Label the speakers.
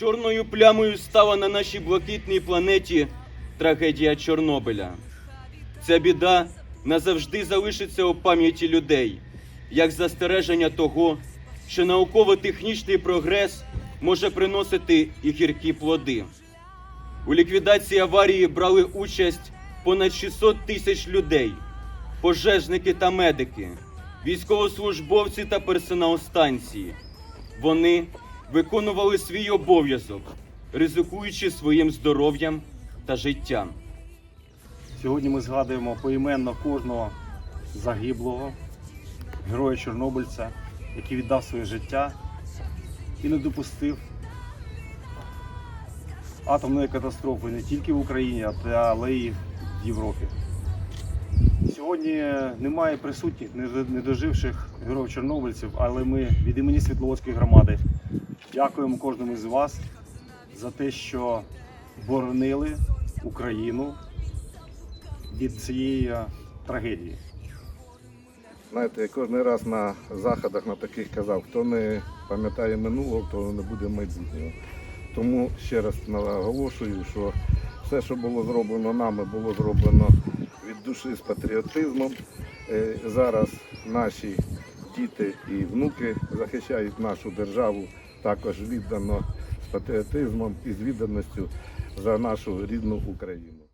Speaker 1: Чорною плямою стала на нашій блакитній планеті трагедія Чорнобиля. Ця біда назавжди залишиться у пам'яті людей, як застереження того, що науково-технічний прогрес може приносити і гіркі плоди. У ліквідації аварії брали участь понад 600 тисяч людей, пожежники та медики, військовослужбовці та персонал станції. Вони виконували свій обов'язок, ризикуючи своїм здоров'ям та життям.
Speaker 2: Сьогодні ми згадуємо поіменно кожного загиблого героя Чорнобильця, який віддав своє життя і не допустив атомної катастрофи не тільки в Україні, але й в Європі. Сьогодні немає присутніх недо- недоживших героїв чорнобильців, але ми від імені Світловодської громади дякуємо кожному з вас за те, що боронили Україну від цієї е, трагедії.
Speaker 3: Знаєте, я кожен раз на заходах на таких казав, хто не пам'ятає минулого, то не буде майбутнього. Тому ще раз наголошую, що все, що було зроблено нами, було зроблено від душі з патріотизмом. Е, Зараз наші діти і внуки захищають нашу державу також віддано з патріотизмом і з відданістю за нашу рідну Україну.